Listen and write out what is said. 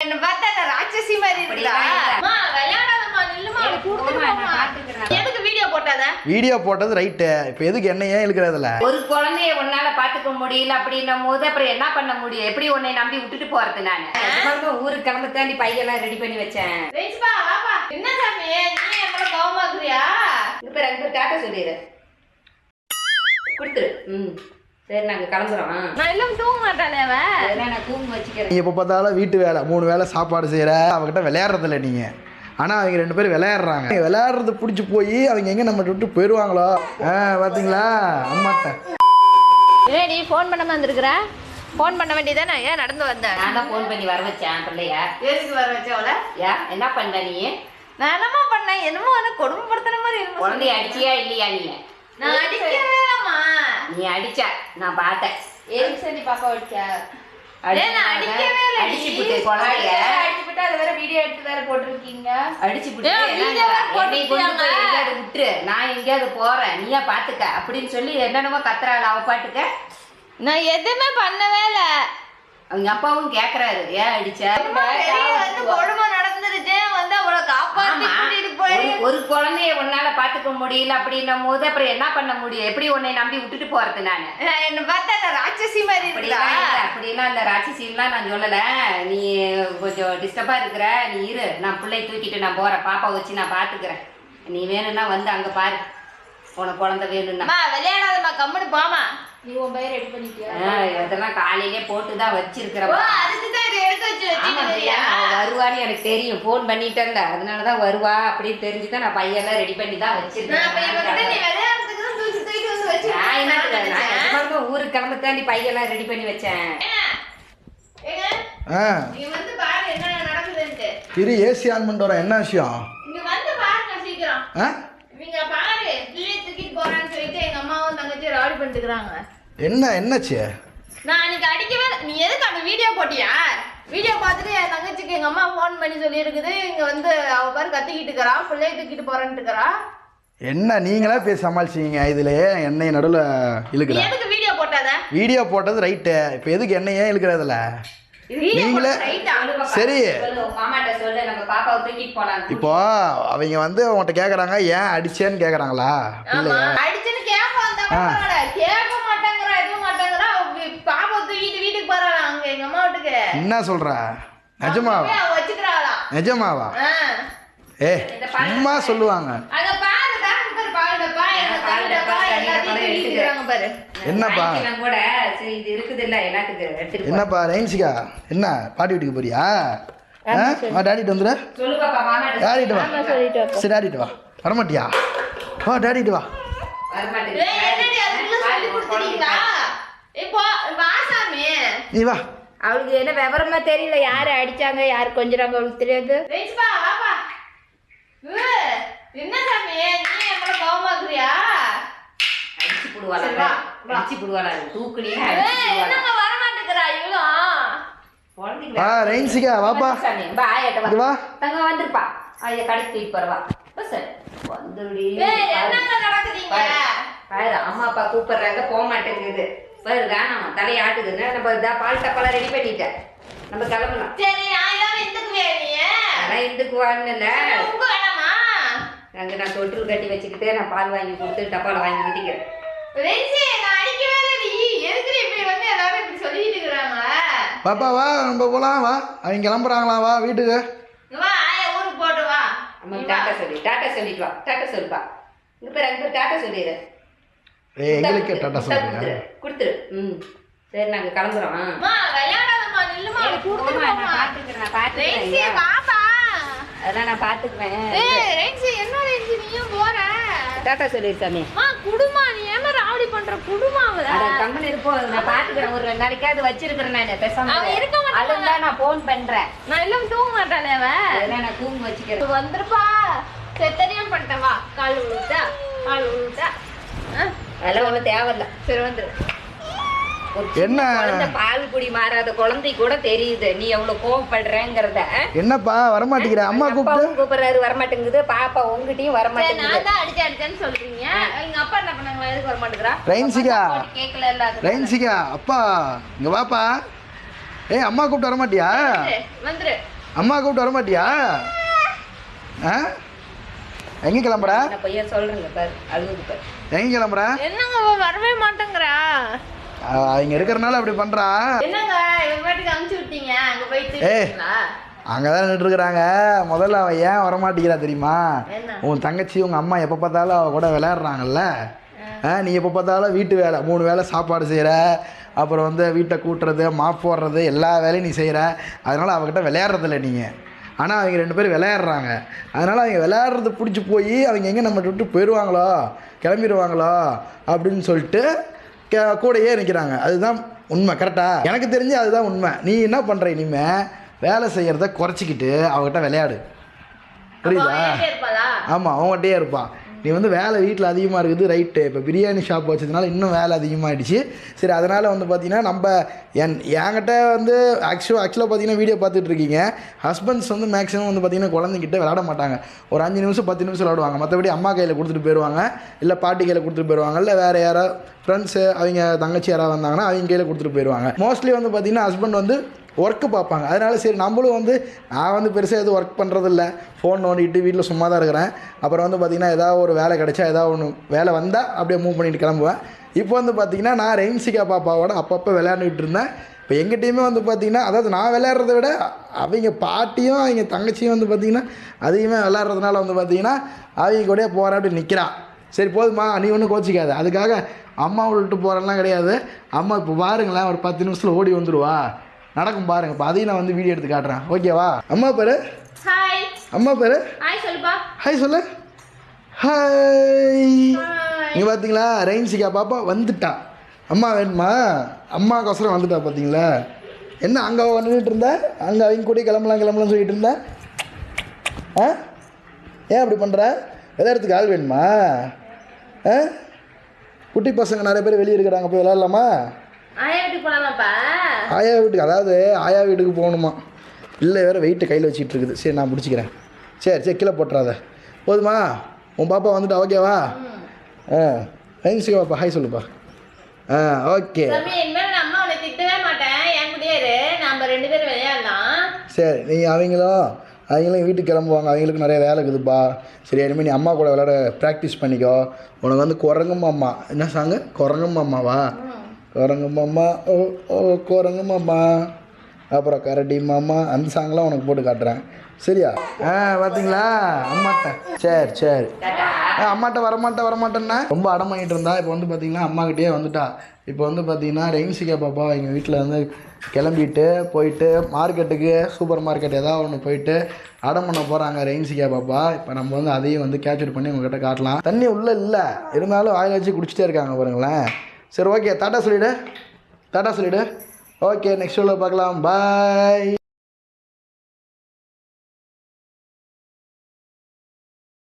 என்ன பார்த்தா நான் ராட்சசி மாதிரி இருக்கா. அம்மா விளையாடாதம்மா நில்லுமா. எதுக்கு வீடியோ போட்டாத? வீடியோ போட்டது ரைட்டு இப்போ எதுக்கு என்ன ஏன் இழுக்கிறதுல? ஒரு குழந்தைய உன்னால பாத்துக்க முடியல அப்படின்னும் போது அப்புறம் என்ன பண்ண முடியும்? எப்படி உன்னை நம்பி விட்டுட்டு போறது நானு? ஊருக்கு கிளம்ப தாண்டி பையெல்லாம் ரெடி பண்ணி வச்சேன். வாப்பா என்ன சாமி நீ மேல கோவமாக்குறியா இப்ப ரெண்டு பேர் டாட்டா சொல்லிடு. கொடுத்துரு. ம். சரி நாங்க கிளம்புறோம் நான் எல்லாம் தூங்க மாட்டானே அவன். நான் தூங்க வச்சுக்கிறேன். நீ எப்போ பார்த்தாலும் வீட்டு வேலை மூணு வேலை சாப்பாடு செய்கிற அவங்ககிட்ட விளையாடுறதில்ல நீங்கள் ஆனால் அவங்க ரெண்டு பேரும் விளையாடுறாங்க. விளையாடுறது பிடிச்சி போய் அவங்க எங்கே நம்ம விட்டு போயிடுவாங்களோ? ஆ பார்த்தீங்களா அம்மாட்ட. ஏன் நீ ஃபோன் பண்ணாம வந்திருக்கிற? ஃபோன் பண்ண வேண்டியதானே ஏன் நடந்து வந்த? நான் தான் ஃபோன் பண்ணி வர வச்சேன் பிள்ளைய. எதுக்கு வர வச்சவள ஏன் என்ன பண்ண நீ? நான் என்னமா பண்ணேன்? என்னமோ வந்து கொடுமைப்படுத்துன மாதிரி குழந்தைய அடிச்சியா இல்லையா நீ? நான் அடிக்கவே நீ அடிச்ச நான் பார்த்தேன். எதுக்கு சொல்லி பாப்பா அடிச்சா அப்படின்னு சொல்லி என்னென்னமோ கத்துறாள் அவ பாட்டுக்க. நான் எதுவுமே பண்ணவே இல்ல. அவங்க அப்பாவும் கேக்குறாரு ஏன் அடிச்ச? கொடுமை நடந்துருச்சு. வந்து அவளை போய் ஒரு- குழந்தைய உன்னால பாத்துக்க முடியல அப்படின்னும் போது அப்புறம் என்ன பண்ண முடியும்? எப்படி உன்னை நம்பி விட்டுட்டு போறது நானு? என்ன பார்த்தா நான் ராட்சசி மாதிரி அப்படிலாம் இல்ல அப்படிலாம் இல்ல. ராட்சசின்லாம் நான் சொல்லல. நீ கொஞ்சம் டிஸ்டர்பா இருக்கிற நீ இரு. நான் பிள்ளை தூக்கிட்டு நான் போறேன். பாப்பா வச்சு நான் பாத்துக்கிறேன். நீ வேணும்னா வந்து அங்க பாரு. உனக்கு குழந்தை வேணும்னா. விளையாடாதம்மா. கம்முனு போமா நீ உன் பையன் ரெடி பண்ணிட்டியா? ஆ, இதெல்லாம் காலையிலே போட்டு தான் ஓ வச்சிருக்கிறேன் அதுக்கு தான் இதை எடுத்து வச்சு ஆமா பிரியா, வச்சுக்கிறியா அவ வருவான்னு எனக்கு தெரியும். ஃபோன் பண்ணிட்டேன்ல அதனால தான் வருவா அப்படின்னு தெரிஞ்சு தான் நான் பையெல்லாம் ரெடி பண்ணி தான் வச்சிருக்கேன். ஊருக்கு கிளம்ப தாண்டி பையெல்லாம் ரெடி பண்ணி வச்சேன். ஏங்க ஆ. நீங்க வந்து பாருங்க என்ன நடக்குதுன்ட்டு. இரு ஏசி ஆன் பண்ணிட்டு வரேன் என்ன விஷயம்? இங்க வந்து பாருங்க சீக்கிரம். ஆ? இவங்க பாரு பிள்ளைய தூக்கிட்டு போறான்னு சொல்லிட்டு எங்க அம்மாவும் தங்கச்சி ராடி பண்ணிட்டுக்கிறாங்க என்ன என்னாச்சு? நான் அன்னைக்கு அடிக்கவே. நீ எதுக்கு அந்த வீடியோ போட்டியா? வீடியோ பார்த்துட்டு என் தங்கச்சிக்கு எங்க அம்மா ஃபோன் பண்ணி சொல்லி இருக்குது இங்க வந்து அவ பாரு கத்திக்கிட்டு இருக்கிறா. பிள்ளைய தூக்கிட்டு போறேன்ட்டு இருக்கிறா. என்ன நீங்களா பேசி சமாளிச்சிங்க? இதில் என்னை நடுவில் நீ இழுக்கிற? எதுக்கு வீடியோ போட்டாத? வீடியோ போட்டது ரைட்டு இப்போ எதுக்கு என்ன ஏன் இழுக்கிறதுல? நீங்களே சரி. இப்போ அவங்க வந்து உன்கிட்ட கேட்குறாங்க ஏன் அடிச்சேன்னு கேட்குறாங்களா பிள்ளைய? அடிச்சுன்னு கேட்க வந்தா ஆ. பரவாயில்ல. கேட்க மாட்டேங்கிறா எதுவும் மாட்டேங்கிறா அவ வி- பாப்பா தூக்கிட்டு வீட்டுக்கு போறாளா அங்க எங்க அம்மா வீட்டுக்கு என்ன சொல்ற? நிஜமாவா? நிஜமாவா. ஏ சும்மா சொல்லுவாங்க. என்னப்பா? என்னப்பா ரெயின்சிகா என்ன பாட்டி வீட்டுக்கு போறியா? ஆ வா டாடிட்டு வந்துடு டாடிட்டு வா. சரி டாடிட்டு வா. வரமாட்டியா? வா டாடிட்டு வா. நீ வா. அவளுக்கு என்ன விவரமா தெரியல. யாரு அடிச்சாங்க யாரு கொஞ்சறாங்க அவளுக்கு தெரியாது. என்ன சாமி? நீ மேல கோவமாக்குறியா அடிச்சு புடுவாளா. அடிச்சு புடுவாளா? தூக்குனீங்க என்னங்க வர மாட்டேங்கிறா இவளும்? வா ரெயின்சிகா வாப்பா. சாமி, வா ஆயாட்ட இங்க வா வா. தங்க வந்திருப்பா. ஐயா கடைக்கு தூக்கிட்டு போறவா. சார். வந்துடி ஏய் என்னங்க பாரு அம்மா அப்பா கூப்பிடுறாங்க. போக மாட்டேங்குது. பாரு வேணாம். தலையை ஆட்டுதுன்னு நம்ம இதா பால் டப்பாலாம் ரெடி பண்ணிட்டேன். நம்ம கிளம்பலாம். சரி நான் இல்லாம எதுக்குவே நீ? வாங்கல உங்க வேணாமா? அங்க நான் தொட்டில் கட்டி வச்சுக்கிட்டு நான் பால் வாங்கி கொடுத்து டப்பால வாங்கி இருக்காங்க பாப்பா வா நம்ம போகலாம் வா. அவங்க கிளம்புறாங்களா வா வீட்டுக்கு. வா ஆயா ஊருக்கு போட்டு வா. டாட்டா சொல்லி டாட்டா சொல்லிட்டு வா. டாட்டா சொல்லுப்பா இங்க பேர் அங்க பேர் டாட்டா சொல்லிடு. எங்களுக்கு டாட்டா சொல்றீங்க கொடுத்துரு ம். சரி நாங்க கிளம்புறோம். அதெல்லாம் நான் பாத்துக்குவேன். ஏய் ரென்சி என்ன ரென்சி நீயும் போற? டாட்டா சொல்லிடு சாமி. குடுமா நீ ஏமா ராவடி பண்ற? குடுமா கம்மன் இருப்போம் நான் பாத்துக்கிறேன். ஒரு ரெண்டு நாளைக்காவது வச்சிருக்கிறேன் நான் பேசாம அவ இருக்க மாட்டாளா? அதுதான் நான் போன் பண்றேன். நான் எல்லாம் தூங்க மாட்டாளே அவ. அதெல்லாம் நான் தூங்க வச்சுக்கிறேன். வந்துருப்பா. சரி தெரியாம பண்ணிட்டேன் வா. கால் விழுத்தா கால் விழுத்தா அதெல்லாம் ஒண்ணும் தேவையில்ல. சரி வந்துரு. என்ன? பால் குடி மாறாத குழந்தை கூட தெரியுது. நீ எவ்வளவு கோவப்படுறேங்கிறத. என்னப்பா வரமாட்டேங்கிற? அம்மா கூப்பிட்டு? கூப்பிடுறாரு வரமாட்டேங்குது. பாப்பா உங்ககிட்டயும் வரமாட்டேங்குது. நான் தான் அடிச்சு அடிச்சேன்னு சொல்றீங்க. எங்க அப்பா என்ன பண்ணாங்களா எதுக்கு வர மாட்டேங்கிறா ரெயின்சிகா கேட்கல இல்ல அது ரெயின்சிகா அப்பா இங்க வாப்பா. ஏய் அம்மா கூப்பிட்டு வர மாட்டியா வந்துரு. அம்மா கூப்பிட்டு வர மாட்டியா ஆ? எங்கே கிளம்புற? பையன் சொல்றேங்க பாரு அழுகுது பாரு. எங்கே கிளம்புற? என்னங்க வரவே மாட்டேங்கிறா? அவங்க இருக்கிறனால அப்படி பண்ணுறா விட்டீங்க அங்க தான் நின்றுருக்குறாங்க முதல்ல அவள் ஏன் வரமாட்டேங்கிறா தெரியுமா? உன் தங்கச்சி உங்கள் அம்மா எப்போ பார்த்தாலும் அவள் கூட விளையாடுறாங்கல்ல? நீ எப்போ பார்த்தாலும் வீட்டு வேலை மூணு வேளை சாப்பாடு செய்கிற அப்புறம் வந்து வீட்டை கூட்டுறது மாப் போடுறது எல்லா வேலையும் நீ செய்கிற அதனால் அவகிட்ட விளையாடுறதில்ல நீங்கள் ஆனால் அவங்க ரெண்டு பேரும் விளையாடுறாங்க. அதனால் அவங்க விளையாடுறது பிடிச்சி போய் அவங்க எங்கே நம்ம விட்டு போயிடுவாங்களோ கிளம்பிடுவாங்களோ அப்படின்னு சொல்லிட்டு கூடயே நிற்கிறாங்க அதுதான் உண்மை கரெக்டாக எனக்கு தெரிஞ்சு அதுதான் உண்மை. நீ என்ன பண்ணுற இனிமே? வேலை செய்கிறத குறைச்சிக்கிட்டு அவகிட்ட விளையாடு. புரியுதா? ஆமாம் அவங்ககிட்டயே இருப்பான். நீ வந்து வேலை வீட்டில் அதிகமாக இருக்குது ரைட்டு இப்போ பிரியாணி ஷாப் வச்சதுனால இன்னும் வேலை அதிகமாகிடுச்சு சரி அதனால் வந்து பார்த்தீங்கன்னா நம்ம என் என்கிட்ட வந்து ஆக்சுவலாக ஆக்சுவலாக பார்த்தீங்கன்னா வீடியோ பார்த்துட்டு இருக்கீங்க. ஹஸ்பண்ட்ஸ் வந்து மேக்ஸிமம் வந்து பார்த்தீங்கன்னா குழந்தைங்கிட்ட விளாட மாட்டாங்க. ஒரு அஞ்சு நிமிஷம் பத்து நிமிஷம் விளாடுவாங்க மற்றபடி அம்மா கையில் கொடுத்துட்டு போயிடுவாங்க இல்லை பாட்டி கையில் கொடுத்துட்டு போயிடுவாங்க இல்லை வேறு யாரோ ஃப்ரெண்ட்ஸு அவங்க தங்கச்சி யாராவது வந்தாங்கன்னா அவங்க கையில் கொடுத்துட்டு போயிடுவாங்க மோஸ்ட்லி வந்து பார்த்தீங்கன்னா ஹஸ்பண்ட் வந்து ஒர்க்கு பார்ப்பாங்க. அதனால சரி நம்மளும் வந்து நான் வந்து பெருசாக எதுவும் ஒர்க் பண்ணுறதில்ல ஃபோன் நோண்டிட்டு வீட்டில் சும்மா தான் இருக்கிறேன். அப்புறம் வந்து பார்த்திங்கன்னா ஏதாவது ஒரு வேலை கிடைச்சா ஏதாவது ஒன்று வேலை வந்தால் அப்படியே மூவ் பண்ணிட்டு கிளம்புவேன். இப்போ வந்து பார்த்திங்கன்னா நான் ரெயின்சிகா பாப்பாவோட அப்பப்போ விளையாண்டுட்டு இருந்தேன். இப்போ எங்கள் டீமே வந்து பார்த்திங்கன்னா அதாவது நான் விளையாடுறத விட அவங்க பாட்டியும் அவங்க தங்கச்சியும் வந்து பார்த்திங்கன்னா அதிகமாக விளையாடுறதுனால வந்து பார்த்திங்கன்னா அவங்க கூடயே போராட்டி நிற்கிறான் சரி போதுமா நீ ஒன்றும் கோச்சிக்காது. அதுக்காக அம்மா விட்டு போகிறலாம் கிடையாது. அம்மா இப்போ பாருங்களேன் ஒரு பத்து நிமிஷத்தில் ஓடி வந்துடுவா நடக்கும் பாருங்க. இப்போ அதையும் நான் வந்து வீடியோ எடுத்து காட்டுறேன். ஓகேவா அம்மா பேர்? ஹாய் அம்மா பேர்? ஹாய் சொல்லுப்பா. ஹாய் சொல்லு. ஹாய் இங்கே பார்த்தீங்களா ரெயின்சிகா பாப்பா வந்துட்டா. அம்மா வேணுமா? அம்மாக்கோசரம் வந்துட்டா பார்த்தீங்களா என்ன அங்கே வந்துட்டு இருந்த? அங்கே அவங்க கூட கிளம்பலாம் கிளம்பலாம் சொல்லிட்டு இருந்த? ஆ? ஏன் அப்படி பண்ணுற விளையாடுறதுக்கு ஆள் வேணுமா? ஆ? குட்டி பசங்க நிறைய பேர் வெளியே இருக்கிறாங்க போய் விளையாடலாமா? ஆயா வீட்டுக்கு போலாமாப்பா? ஆயா வீட்டுக்கு அதாவது ஆயா வீட்டுக்கு போகணுமா? இல்லை வேறு வெயிட்டு கையில் வச்சிட்டு இருக்குது. சரி நான் பிடிச்சிக்கிறேன் சரி சரி கீழே போட்டுறாத. போதுமா? உன் பாப்பா வந்துட்டா ஓகேவா ஆ ஐன்சிகா பாப்பா. ஹாய் சொல்லுப்பா. ஆ ஓகே அம்மா சரி நீங்கள் அவங்களும் அவங்களும் வீட்டுக்கு கிளம்புவாங்க. அவங்களுக்கு நிறைய வேலை இருக்குதுப்பா. சரி இனிமேல் நீ அம்மா கூட விளையாட ப்ராக்டிஸ் பண்ணிக்கோ. உனக்கு வந்து குரங்கு மாமா. என்ன சாங்கு குரங்கு மாமாவா? குரங்கு மாமா ஓ ஓ குரங்கு மாமா. அப்புறம் கரடி மாமா அந்த சாங்லாம் உனக்கு போட்டு காட்டுறேன். சரியா? ஆ பார்த்தீங்களா அம்மாட்ட. சரி சரி. ஆ, அம்மாட்ட வரமாட்டேன் வரமாட்டேன்னா? ரொம்ப அடம் இருந்தா. இப்போ வந்து பார்த்தீங்கன்னா அம்மாக்கிட்டே வந்துட்டா. இப்போ வந்து பார்த்தீங்கன்னா ரெயின்சிகா பாப்பா எங்கள் வீட்டில் வந்து கிளம்பிட்டு போயிட்டு மார்க்கெட்டுக்கு சூப்பர் மார்க்கெட் ஏதாவது ஒன்று போயிட்டு அடம் பண்ண போகிறாங்க ரெயின்சிகா பாப்பா. இப்போ நம்ம வந்து அதையும் வந்து கேப்சர் பண்ணி உங்ககிட்ட காட்டலாம். தண்ணி உள்ளே இல்லை. இருந்தாலும் வாயில் வச்சு குடிச்சிட்டே இருக்காங்க பாருங்களேன். சரி ஓகே டாட்டா சொல்லிவிடு டாட்டா சொல்லிவிடு ஓகே நெக்ஸ்ட் வீடியோவில் பார்க்கலாம். பாய்